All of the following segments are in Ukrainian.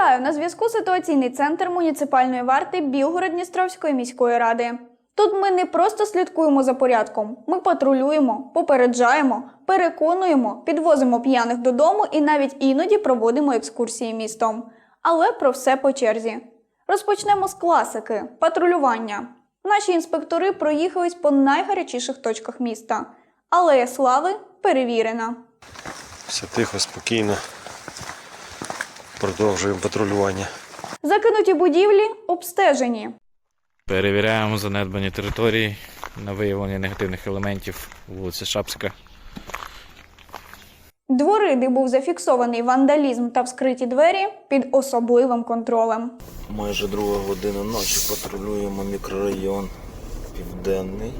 Вітаю на зв'язку ситуаційний центр муніципальної варти Білгород-Дністровської міської ради. Тут ми не просто слідкуємо за порядком, ми патрулюємо, попереджаємо, переконуємо, підвозимо п'яних додому і навіть іноді проводимо екскурсії містом. Але про все по черзі. Розпочнемо з класики патрулювання. Наші інспектори проїхались по найгарячіших точках міста. Алея Слави перевірена. Все тихо, спокійно. Продовжуємо патрулювання. Закинуті будівлі обстежені. Перевіряємо занедбані території на виявлення негативних елементів вулиця Шапська. Двори, де був зафіксований вандалізм та вскриті двері, під особливим контролем. Майже друга година ночі патрулюємо мікрорайон Південний,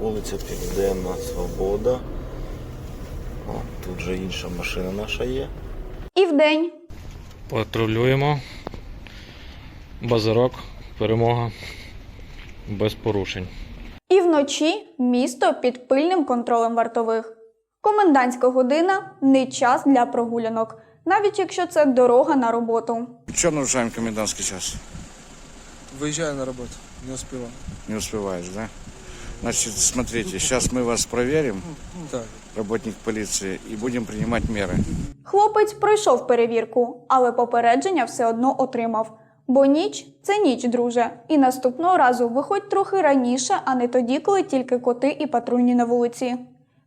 вулиця Південна Свобода. О, тут же інша машина наша є. І вдень Патрулюємо. Базарок, перемога. Без порушень. і вночі місто під пильним контролем вартових. Комендантська година не час для прогулянок, навіть якщо це дорога на роботу. Что нарушаем комендантский час? Выезжаю на работу, не успела. Не успеваешь, да? Значит, смотрите, сейчас мы вас проверим, Так. работник полиции, и будем принимать меры. Хлопець пройшов перевірку, але попередження все одно отримав. Бо ніч це ніч, друже. І наступного разу виходь трохи раніше, а не тоді, коли тільки коти і патрульні на вулиці.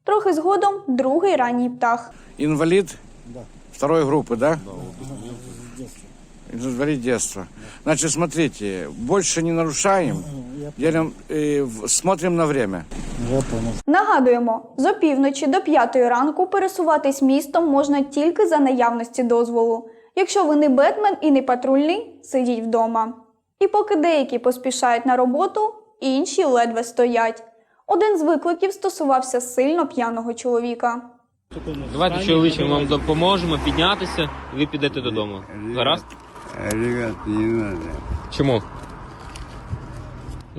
Трохи згодом другий ранній птах. Инвалид? Второй группы, да? Инвалид детства. Значит, смотрите, больше не нарушаем, делим, э, в- смотрим на время. Нагадуємо, з опівночі до п'ятої ранку пересуватись містом можна тільки за наявності дозволу. Якщо ви не бетмен і не патрульний, сидіть вдома. І поки деякі поспішають на роботу, інші ледве стоять. Один з викликів стосувався сильно п'яного чоловіка. Давайте чоловічим вам допоможемо піднятися, і ви підете додому. Гаразд? Ребят, не надо. Чому?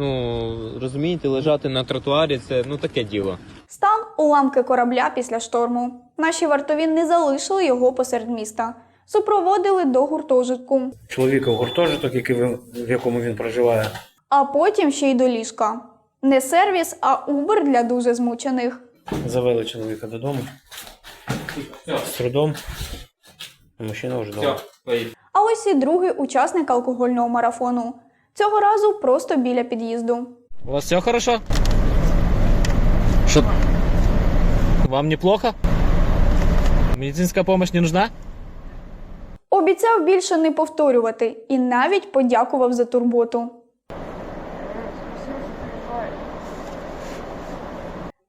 Ну, розумієте, лежати на тротуарі це ну таке діло. Стан уламки корабля після шторму. Наші вартові не залишили його посеред міста. Супроводили до гуртожитку, чоловіка в гуртожиток, який він- в якому він проживає. а потім ще й до ліжка. Не сервіс, а убер для дуже змучених. Завели чоловіка додому. З трудом. Мужчина вже вдома. А ось і другий учасник алкогольного марафону. Цього разу просто біля під'їзду. У вас все хорошо? Что? Вам неплохо? Медицинская помощь не нужна? Обіцяв більше не повторювати і навіть подякував за турботу.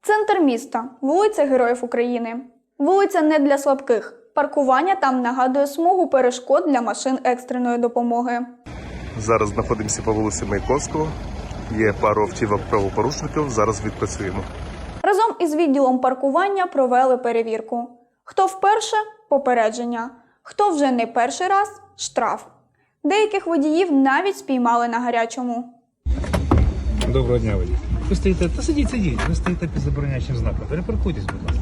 Центр міста, вулиця Героїв України. Вулиця не для слабких. Паркування там нагадує смугу перешкод для машин екстреної допомоги. Зараз знаходимося по вулиці Маяковського. Є пару автівок правопорушників. Зараз відпрацюємо. Разом із відділом паркування провели перевірку. Хто вперше попередження, хто вже не перший раз штраф. Деяких водіїв навіть спіймали на гарячому. Доброго дня, водій. Ви стоїте, та сидіть, сидіть, ви стоїте під забороняючим знаком. Перепаркуйтесь, будь ласка.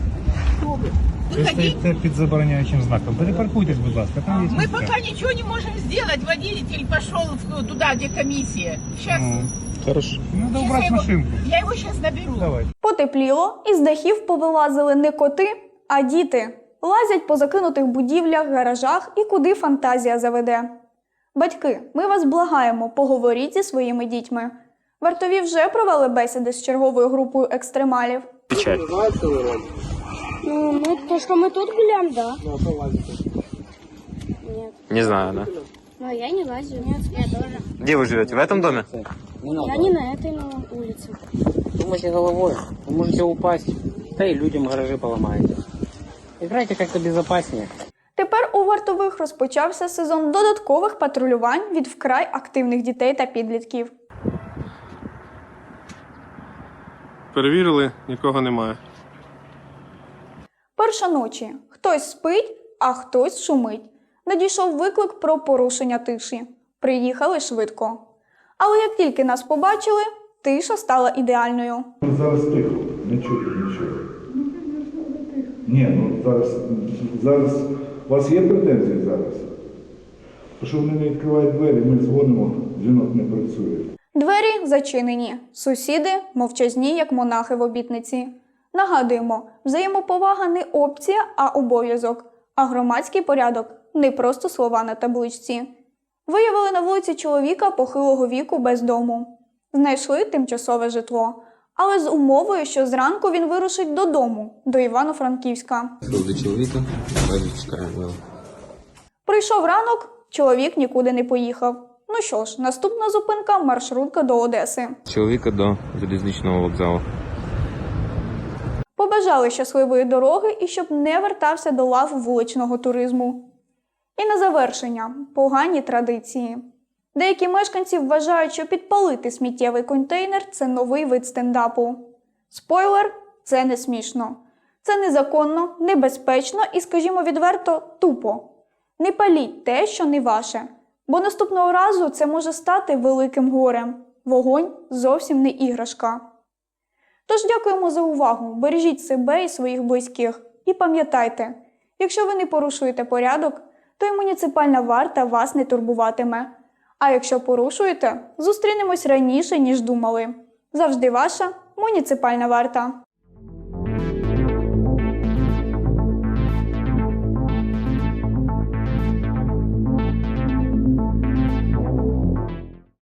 Ви стоїте під забороняючим знаком. Перепаркуйтесь, будь ласка. Там є Мы місця. пока ничего не можем сделать. Водитель пошел в- туда, где комиссия. Сейчас Ну, Хорошо. Надо Щас убрать я его- машинку. я его сейчас наберу. Давай. Потепліло, і з дахів повилазили не коти, а діти. Лазять по закинутих будівлях, гаражах і куди фантазія заведе. Батьки, ми вас благаємо, поговоріть зі своїми дітьми. Вартові вже провели бесіди з черговою групою екстремалів. Ну, мы, то, что мы тут гуляем, да. Нет. Не знаю, да. Но я не лазю. Нет, я тоже. Де ви живете? В этом доме? Я не на этой на улице. Думайте головой, вы можете упасть, да и людям гаражи поломаете. Играйте как-то безопаснее. Тепер у вартових розпочався сезон додаткових патрулювань від вкрай активних дітей та підлітків. Перевірили, нікого немає. Перша ночі. Хтось спить, а хтось шумить. Надійшов виклик про порушення тиші. Приїхали швидко. Але як тільки нас побачили, тиша стала ідеальною. Зараз тихо, не чути нічого. Ні, ну зараз, зараз у вас є претензії зараз? Що вони не відкривають двері, ми дзвонимо, дзвінок не працює. Двері зачинені. Сусіди мовчазні, як монахи в обітниці. Нагадуємо, взаємоповага не опція, а обов'язок. А громадський порядок не просто слова на табличці. Виявили на вулиці чоловіка похилого віку без дому. Знайшли тимчасове житло, але з умовою, що зранку він вирушить додому, до Івано-Франківська. До чоловіка, чекаємо. Прийшов ранок, чоловік нікуди не поїхав. Ну що ж, наступна зупинка маршрутка до Одеси. Чоловіка до залізничного вокзалу. Побажали щасливої дороги і щоб не вертався до лав вуличного туризму. І на завершення погані традиції. Деякі мешканці вважають, що підпалити сміттєвий контейнер це новий вид стендапу. Спойлер, це не смішно. Це незаконно, небезпечно і, скажімо відверто, тупо. Не паліть те, що не ваше, бо наступного разу це може стати великим горем. Вогонь зовсім не іграшка. Тож дякуємо за увагу. Бережіть себе і своїх близьких. І пам'ятайте, якщо ви не порушуєте порядок, то й муніципальна варта вас не турбуватиме. А якщо порушуєте, зустрінемось раніше, ніж думали. Завжди ваша муніципальна варта.